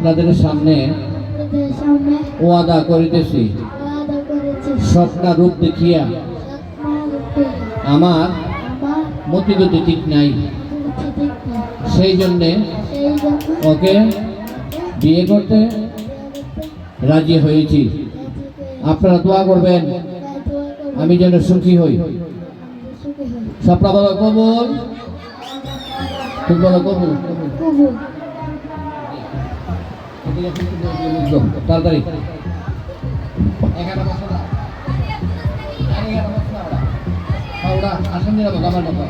আপনাদের সামনে ওয়াদা করিতেছি। স্বপ্ন রূপ দেখিয়া আমার আমার মতিগতি ঠিক নাই। সেই জন্যে ওকে বিয়ে করতে রাজি হয়েছি। আপনারা দোয়া করবেন। আমি যেন সুখী হই। স্বপ্ন বলো কবুল। তুমি বলো কবুল। কবুল। তাড়াতাড়ি। এগারো বছর এগারো বছর আসাম দিলাম আমার মতো।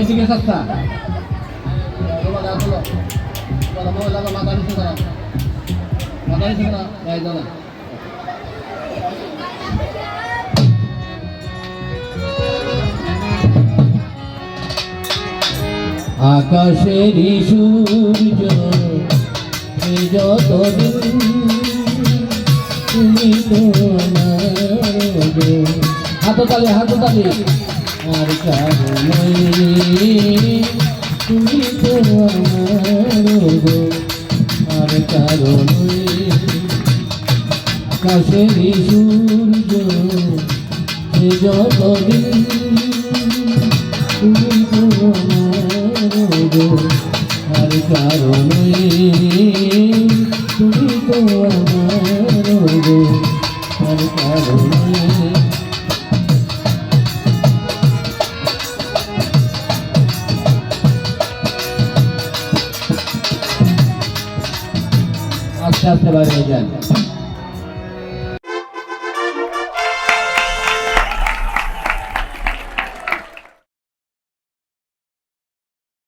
এদিকে সস্তা? মাথা নিচে মাথা নিচে করা আকাশের সূর্য যতদিন তুমি। হাততালি হাততালি আর তুমি আর কারণে আকাশের সূর্য যতদিন তুমি গো। আর কারণে তুমি তো আমার। আর কারণে আস্তে আস্তে বাইরে যান